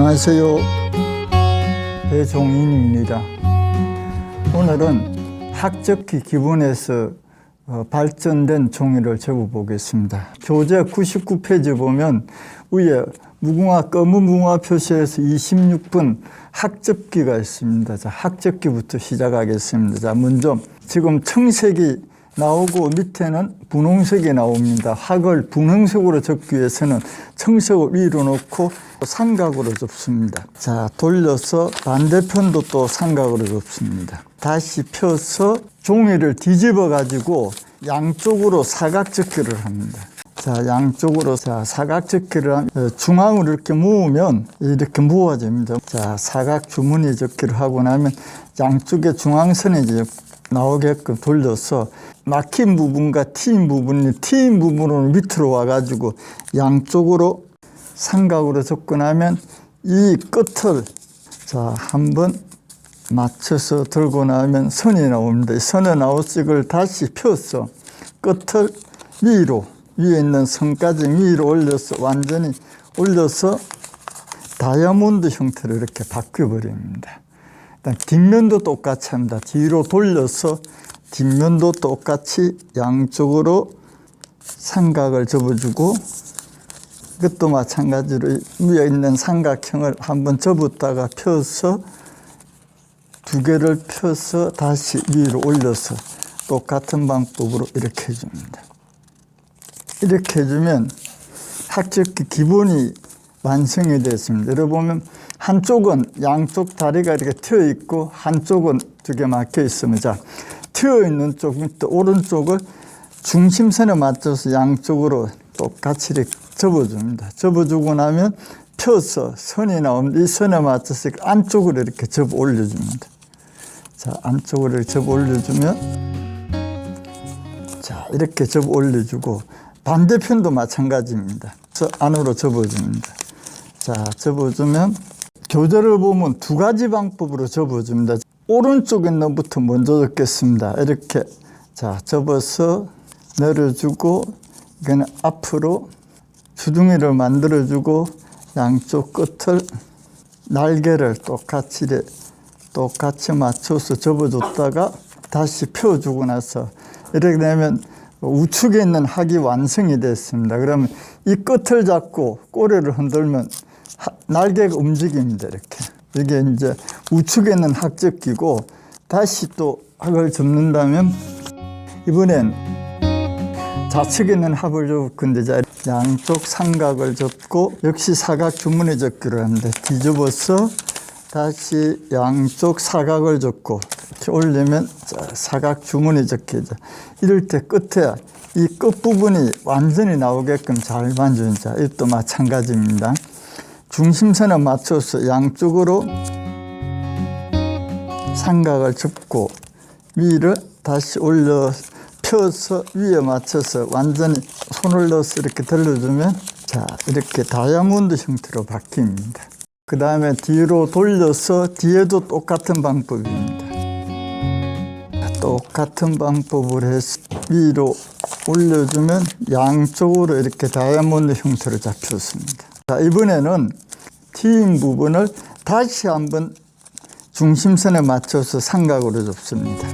안녕하세요. 배종인입니다. 오늘은 학적기 기본에서 어, 발전된 종이를 접어보겠습니다. 교재 99페이지 보면 위에 무궁화 검은 무궁화 표시에서 26분 학접기가 있습니다. 자, 학접기부터 시작하겠습니다. 자, 먼저 지금 청색이 나오고 밑에는 분홍색이 나옵니다. 학을 분홍색으로 접기 위해서는 청색을 위로 놓고 삼각으로 접습니다. 자, 돌려서 반대편도 또 삼각으로 접습니다. 다시 펴서 종이를 뒤집어 가지고 양쪽으로 사각 접기를 합니다. 자, 양쪽으로 자, 사각 접기를 하면 어, 중앙으로 이렇게 모으면 이렇게 모아집니다. 자, 사각 주머니 접기를 하고 나면 양쪽에 중앙선이 이제 나오게끔 돌려서 막힌 부분과 트인 부분이 트인 부분으로 밑으로 와가지고 양쪽으로 삼각으로 접근하면 이 끝을 자 한번 맞춰서 들고 나면 선이 나옵니다. 이 선에 나오서 이걸 다시 펴서 끝을 위로 위에 있는 선까지 위로 올려서 완전히 올려서 다이아몬드 형태로 이렇게 바뀌어버립니다. 일단 뒷면도 똑같이 합니다. 뒤로 돌려서 뒷면도 똑같이 양쪽으로 삼각을 접어주고 이것도 마찬가지로 위에 있는 삼각형을 한번 접었다가 펴서 두 개를 펴서 다시 위로 올려서 똑같은 방법으로 이렇게 해줍니다. 이렇게 해주면 학적기 기본이 완성이 됐습니다. 여러분 한쪽은 양쪽 다리가 이렇게 트여 있고 한쪽은 두 개 막혀 자 트여 있는 쪽 밑에 오른쪽을 중심선에 맞춰서 양쪽으로 똑같이 이렇게 접어줍니다. 접어주고 나면 펴서 선이 나오면 이 선에 맞춰서 안쪽으로 이렇게 접어 올려줍니다. 자 안쪽으로 이렇게 접어 올려주면 자 이렇게 접어 올려주고 반대편도 마찬가지입니다. 저 안으로 접어줍니다. 자 접어주면 교재를 보면 두 가지 방법으로 접어줍니다. 오른쪽에 너부터 먼저 접겠습니다. 이렇게 자 접어서 내려주고 이거는 앞으로 주둥이를 만들어주고 양쪽 끝을 날개를 똑같이 똑같이 맞춰서 접어줬다가 다시 펴주고 나서 이렇게 되면 우측에 있는 학이 완성이 됐습니다. 그러면 이 끝을 잡고 꼬리를 흔들면 하- 날개가 움직입니다. 이렇게. 이게 이제 우측에 있는 학접기고 다시 또 학을 접는다면 이번엔 좌측에 있는 합을 접을 건데 자, 양쪽 삼각을 접고 역시 사각 주문에 접기로 합니다. 뒤집어서 다시 양쪽 사각을 접고 이렇게 올리면 자, 사각 주문이 접히죠. 이럴 때 끝에 이 끝부분이 완전히 나오게끔 잘 만져는 자, 이것도 마찬가지입니다. 중심선에 맞춰서 양쪽으로 삼각을 접고 위를 다시 올려 펴서 위에 맞춰서 완전히 손을 넣어서 이렇게 들려주면 자 이렇게 다이아몬드 형태로 바뀝니다. 그 다음에 뒤로 돌려서 뒤에도 똑같은 방법입니다. 똑같은 방법을 해서 위로 올려주면 양쪽으로 이렇게 다이아몬드 형태로 잡혔습니다. 자, 이번에는 트인 부분을 다시 한번 중심선에 맞춰서 삼각으로 접습니다.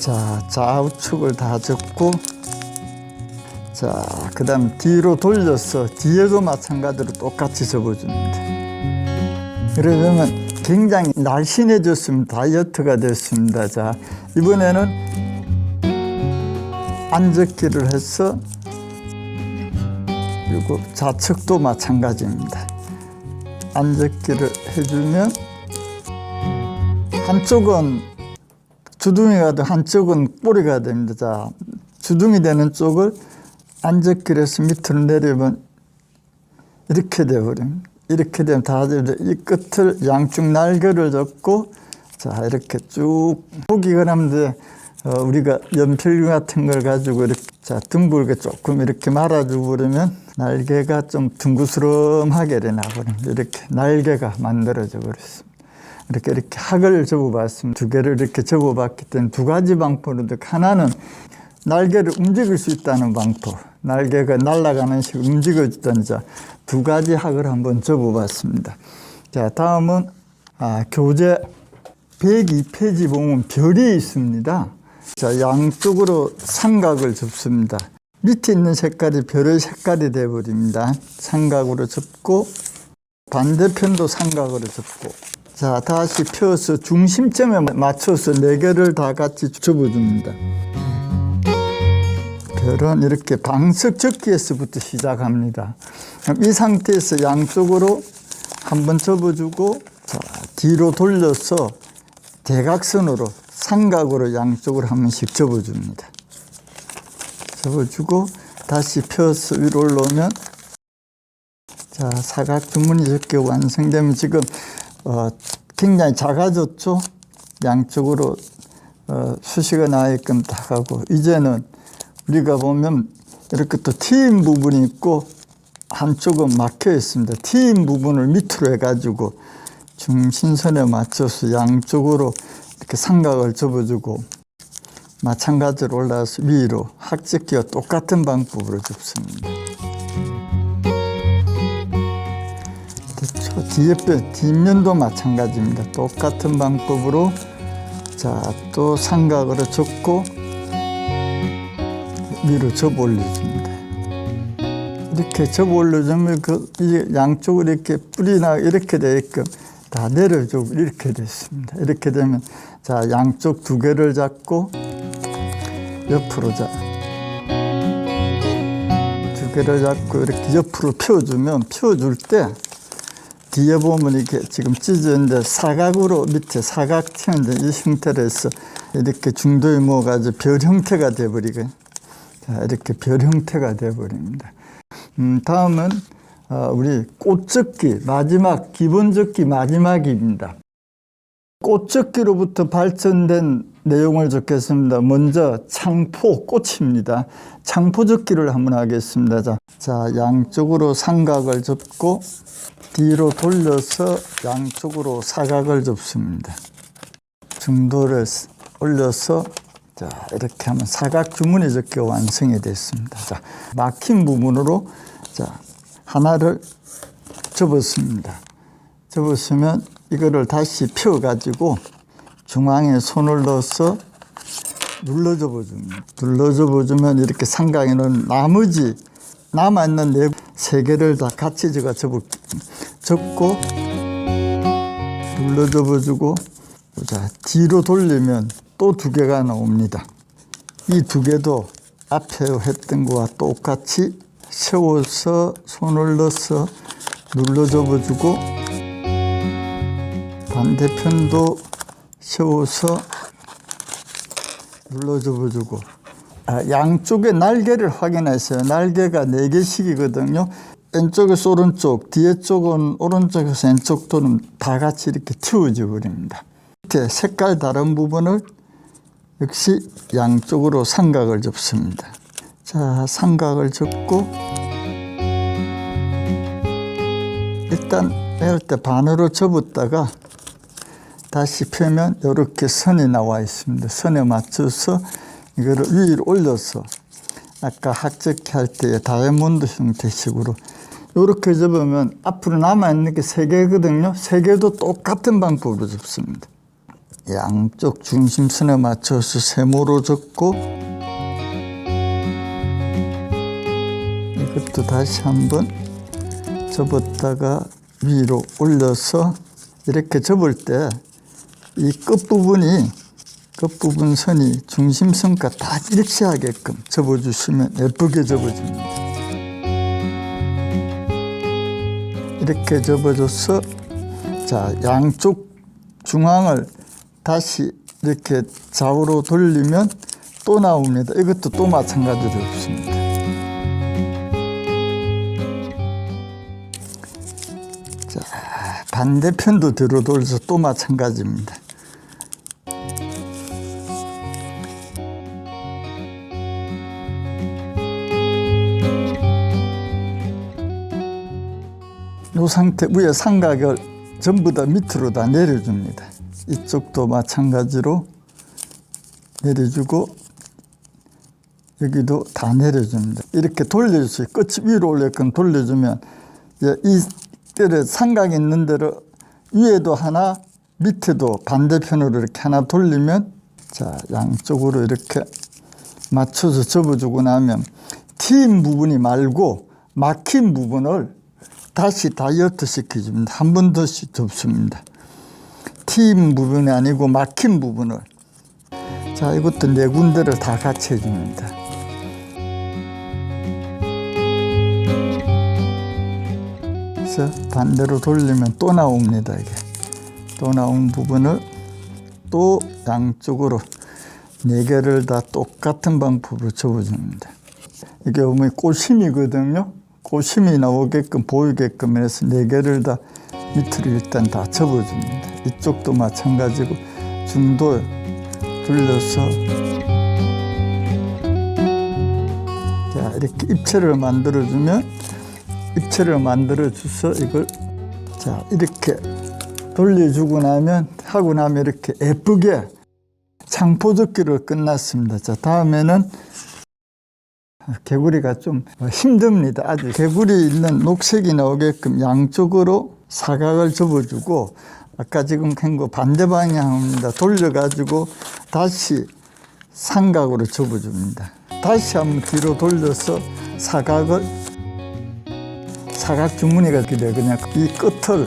자, 좌우측을 다 접고 자, 그 다음 뒤로 돌려서 뒤에도 마찬가지로 똑같이 접어줍니다. 그러면 굉장히 날씬해졌습니다. 다이어트가 됐습니다. 자, 이번에는 안접기를 해서 그리고 좌측도 마찬가지입니다. 안접기를 해주면 한쪽은 주둥이가 돼 한쪽은 꼬리가 됩니다. 자, 주둥이 되는 쪽을 안접기를 해서 밑으로 내리면 이렇게 돼버립니다. 이렇게 되면 다 됩니다. 이 끝을 양쪽 날개를 접고 자 이렇게 쭉 포기가 나는데 어, 우리가 연필 같은 걸 가지고 이렇게 자 둥글게 조금 이렇게 말아주고 그러면 날개가 좀 둥그스름하게 나버립니다. 이렇게 날개가 만들어져 버렸습니다. 이렇게 이렇게 학을 접어봤습니다. 두 개를 이렇게 접어봤기 때문에 두 가지 방법으로 하나는 날개를 움직일 수 있다는 방법. 날개가 날아가는 식 움직여주던 자두 가지 학을 한번 접어봤습니다. 자 다음은 아, 교재 102페이지 보면 별이 있습니다. 자 양쪽으로 삼각을 접습니다. 밑에 있는 색깔이 별의 색깔이 되어버립니다. 삼각으로 접고 반대편도 삼각으로 접고 자 다시 펴서 중심점에 맞춰서 네 개를 다 같이 접어줍니다. 별은 이렇게 방석 접기에서부터 시작합니다. 이 상태에서 양쪽으로 한번 접어주고 자, 뒤로 돌려서 대각선으로 삼각으로 양쪽으로 한 번씩 접어줍니다. 접어주고 다시 펴서 위로 올라오면 자 사각 주문이 이렇게 완성되면 지금 어, 굉장히 작아졌죠. 양쪽으로 어, 수시가 나게끔 다 하고 이제는 우리가 보면 이렇게 또 트인 부분이 있고 한쪽은 막혀 있습니다. 트인 부분을 밑으로 해가지고 중심선에 맞춰서 양쪽으로 이렇게 삼각을 접어주고 마찬가지로 올라와서 위로 학접기와 똑같은 방법으로 접습니다. 됐죠? 뒤에 뼈, 뒷면도 마찬가지입니다. 똑같은 방법으로 자, 또 삼각으로 접고 위로 접어 올려줍니다. 이렇게 접어 올려주면 그 양쪽으로 이렇게 뿌리나 이렇게 되게끔 다 내려주고 이렇게 됐습니다. 이렇게 되면 자 양쪽 두 개를 잡고 옆으로 자. 두 개를 잡고 이렇게 옆으로 펴주면 펴줄 때 뒤에 보면 이렇게 지금 찢어졌는데 사각으로 밑에 사각 튀는데 이 형태로 해서 이렇게 중도에 모아가지고 별 형태가 돼버리게 자, 이렇게 별 형태가 돼버립니다. 음, 다음은 어, 우리 꽃접기 마지막 기본접기 마지막입니다. 꽃접기로부터 발전된 내용을 적겠습니다. 먼저 창포 꽃입니다. 창포 접기를 한번 하겠습니다. 자, 자 양쪽으로 삼각을 접고 뒤로 돌려서 양쪽으로 사각을 접습니다. 중도를 올려서 자 이렇게 하면 사각 주문이 접기가 완성이 됐습니다. 자 막힌 부분으로 자 하나를 접었습니다. 접었으면 이거를 다시 펴가지고 중앙에 손을 넣어서 눌러 접어줍니다. 눌러 접어주면 이렇게 삼각에는 나머지 남아있는 네, 세 개를 다 같이 제가 접고 눌러 접어주고 자, 뒤로 돌리면 또 두 개가 나옵니다. 이 두 개도 앞에 했던 거와 똑같이 세워서 손을 넣어서 눌러 접어주고 반대편도 세워서 눌러 접어주고 아, 양쪽의 날개를 확인하세요. 날개가 네 개씩이거든요. 왼쪽에서 오른쪽, 뒤에 쪽은 오른쪽에서 왼쪽 또는 다 같이 이렇게 튀어져 버립니다. 이렇게 색깔 다른 부분을 역시 양쪽으로 삼각을 접습니다. 자, 삼각을 접고 일단 이럴 때 반으로 접었다가 다시 펴면 이렇게 선이 나와 있습니다. 선에 맞춰서 이거를 위로 올려서 아까 학적기 할 때의 다이아몬드 형태식으로 이렇게 접으면 앞으로 남아있는 게 세 개거든요. 세 개도 똑같은 방법으로 접습니다. 양쪽 중심선에 맞춰서 세모로 접고 이것도 다시 한번 접었다가 위로 올려서 이렇게 접을 때 이 끝부분이 끝부분 선이 중심선과 다 일치하게끔 접어주시면 예쁘게 접어집니다. 이렇게 접어줘서 자 양쪽 중앙을 다시 이렇게 좌우로 돌리면 또 나옵니다. 이것도 또 마찬가지로 접습니다. 반대편도 뒤로 돌려서 또 마찬가지입니다. 이 상태 위에 삼각을 전부 다 밑으로 다 내려줍니다. 이쪽도 마찬가지로 내려주고 여기도 다 내려줍니다. 이렇게 돌려주세요. 끝이 위로 올려끔 돌려주면 이 뼈를 삼각 있는 대로 위에도 하나 밑에도 반대편으로 이렇게 하나 돌리면 자 양쪽으로 이렇게 맞춰서 접어주고 나면 트인 부분이 말고 막힌 부분을 다시 다이어트 시켜줍니다. 한 번 더씩 접습니다. 트인 부분이 아니고 막힌 부분을 자 이것도 네 군데를 다 같이 해줍니다. 그래서 반대로 돌리면 또 나옵니다. 이게 또 나온 부분을 또 양쪽으로 네 개를 다 똑같은 방법으로 접어줍니다. 이게 보면 꼬심이거든요. 꼬심이 나오게끔 보이게끔 해서 네 개를 다 밑으로 일단 다 접어줍니다. 이쪽도 마찬가지고 중도 돌려서 자 이렇게 입체를 만들어주면 입체를 만들어 주서 이걸 자 이렇게 돌려주고 나면 하고 나면 이렇게 예쁘게 창포접기를 끝났습니다. 자 다음에는 개구리가 좀 힘듭니다. 아주 개구리 있는 녹색이 나오게끔 양쪽으로 사각을 접어주고 아까 지금 캔거 반대 방향입니다. 돌려가지고 다시 삼각으로 접어줍니다. 다시 한번 뒤로 돌려서 사각을 사각 주머니가 그래 그냥 이 끝을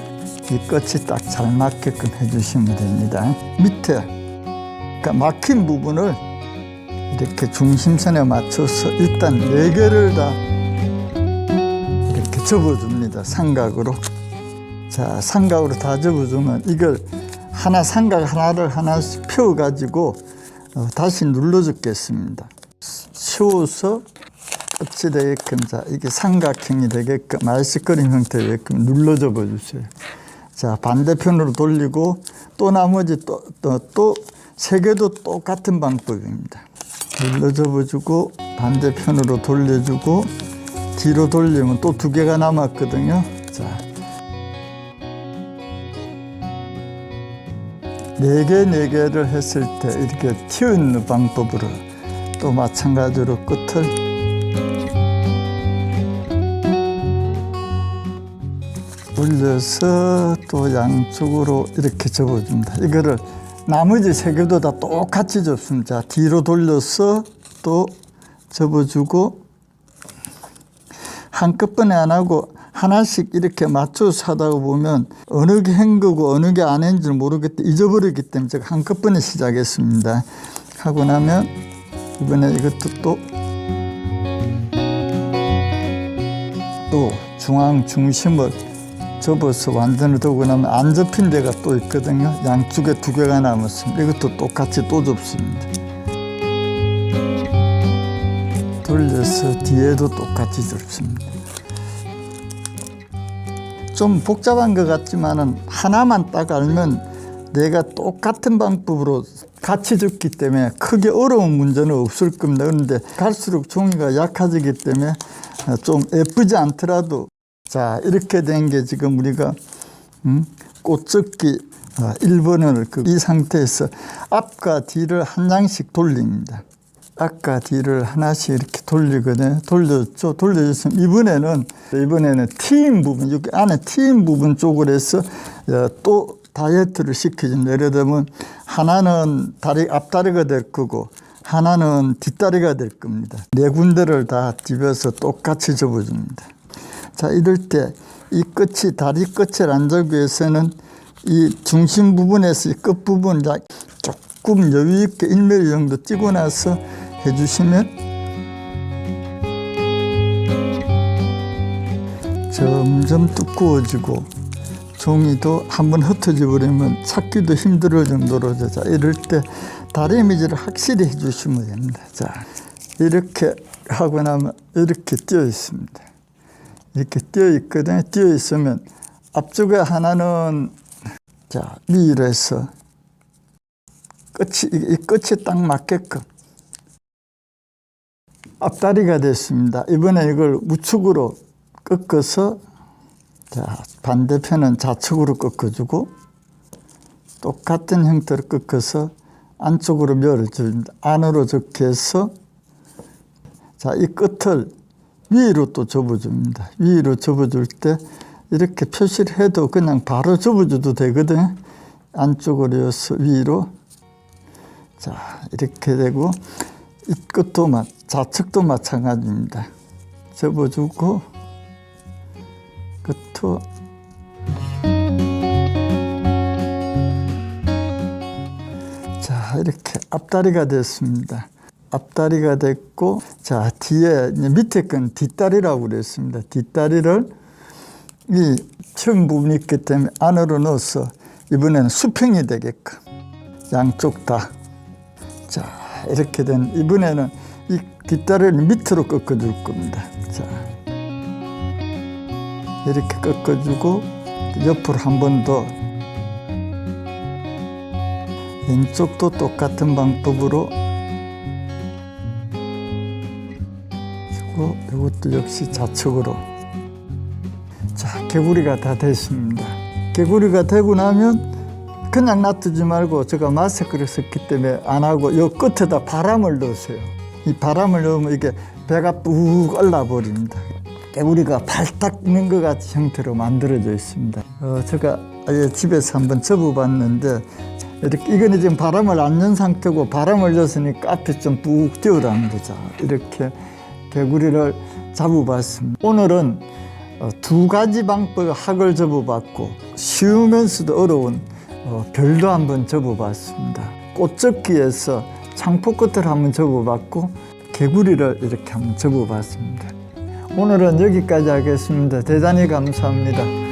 이 끝이 딱 잘 맞게끔 해주시면 됩니다. 밑에 그러니까 막힌 부분을 이렇게 중심선에 맞춰서 일단 네 개를 다 이렇게 접어줍니다. 삼각으로. 자, 삼각으로 다 접어주면 이걸 하나 삼각 하나를 하나씩 펴가지고 어, 다시 눌러주겠습니다. 쉬워서 끝이 되게끔 자 이게 삼각형이 되게끔 아이스크림 형태 되게끔 눌러 접어 주세요. 자 반대편으로 돌리고 또 나머지 또또또세 개도 똑같은 방법입니다. 눌러 접어주고 반대편으로 돌려주고 뒤로 돌리면 또 두 개가 남았거든요. 자. 네 개, 네 개를 했을 때 이렇게 튀어있는 방법으로 또 마찬가지로 끝을 올려서 또 양쪽으로 이렇게 접어줍니다. 이거를 나머지 세 개도 다 똑같이 접습니다. 자, 뒤로 돌려서 또 접어주고 한꺼번에 안 하고 하나씩 이렇게 맞춰서 하다 보면 어느 게 한 거고 어느 게 안 한지 모르겠다 잊어버리기 때문에 제가 한꺼번에 시작했습니다. 하고 나면 이번에 이것도 또 또 중앙 중심을 접어서 완전히 두고 나면 안 접힌 데가 또 있거든요. 양쪽에 두 개가 남았습니다. 이것도 똑같이 또 접습니다. 돌려서 뒤에도 똑같이 접습니다. 좀 복잡한 것 같지만은 하나만 딱 알면 내가 똑같은 방법으로 같이 접기 때문에 크게 어려운 문제는 없을 겁니다. 그런데 갈수록 종이가 약해지기 때문에 좀 예쁘지 않더라도 자 이렇게 된 게 지금 우리가 음, 꽃접기 아, 1번을 그 이 상태에서 앞과 뒤를 한 장씩 돌립니다. 앞과 뒤를 하나씩 이렇게 돌리거든요. 돌렸죠. 돌려줬으면 이번에는 이번에는 트인 부분 여기 안에 트인 부분 쪽으로 해서 어, 또 다이어트를 시켜줍니다. 예를 들면 하나는 다리 앞다리가 될 거고 하나는 뒷다리가 될 겁니다. 네 군데를 다 뒤벼서 똑같이 접어줍니다. 자, 이럴 때 이 끝이 다리 끝을 안 잡기 위해서는 이 중심 부분에서 이 끝 부분 약 조금 여유 있게 1mm 정도 띄고 나서 해주시면 점점 두꺼워지고 종이도 한번 흩어져 버리면 찾기도 힘들 정도로 자 이럴 때 다리 이미지를 확실히 해주시면 됩니다. 자 이렇게 하고 나면 이렇게 띄어 있습니다. 이렇게 띄어 있거든요. 띄어 있으면 앞쪽에 하나는 자 위로 해서 끝이 이 끝이 딱 맞게끔 앞다리가 됐습니다. 이번에 이걸 우측으로 꺾어서 자 반대편은 좌측으로 꺾어주고 똑같은 형태로 꺾어서 안쪽으로 밀어줍니다. 안으로 적게 해서 자, 이 끝을 위로 또 접어줍니다. 위로 접어줄 때 이렇게 표시를 해도 그냥 바로 접어줘도 되거든. 안쪽으로 여서 위로. 자, 이렇게 되고 이 끝도 마, 좌측도 마찬가지입니다. 접어주고 끝도 자, 이렇게 앞다리가 됐습니다. 앞다리가 됐고, 자, 뒤에, 밑에 건 뒷다리라고 그랬습니다. 뒷다리를 이 처음 부분이 있기 때문에 안으로 넣어서 이번에는 수평이 되게끔 양쪽 다. 자, 이렇게 된, 이번에는 이 뒷다리를 밑으로 꺾어줄 겁니다. 자, 이렇게 꺾어주고, 옆으로 한 번 더. 왼쪽도 똑같은 방법으로 그리고 이것도 역시 좌측으로. 자 개구리가 다 됐습니다. 개구리가 되고 나면 그냥 놔두지 말고 제가 마스크를 썼기 때문에 안 하고 요 끝에다 바람을 넣으세요. 이 바람을 넣으면 이게 배가 푹 올라버립니다. 개구리가 발딱 있는 것 같은 형태로 만들어져 있습니다. 어, 제가 아예 집에서 한번 접어봤는데 이렇게 이거는 지금 바람을 안 연 상태고 바람을 넣었으니까 앞에 좀푹 띄어납니다. 자, 이렇게 개구리를 잡아봤습니다. 오늘은 어, 두 가지 방법 학을 접어봤고 쉬우면서도 어려운 어, 별도 한번 접어봤습니다. 꽃접기에서 창포 끝을 한번 접어봤고 개구리를 이렇게 한번 접어봤습니다. 오늘은 여기까지 하겠습니다. 대단히 감사합니다.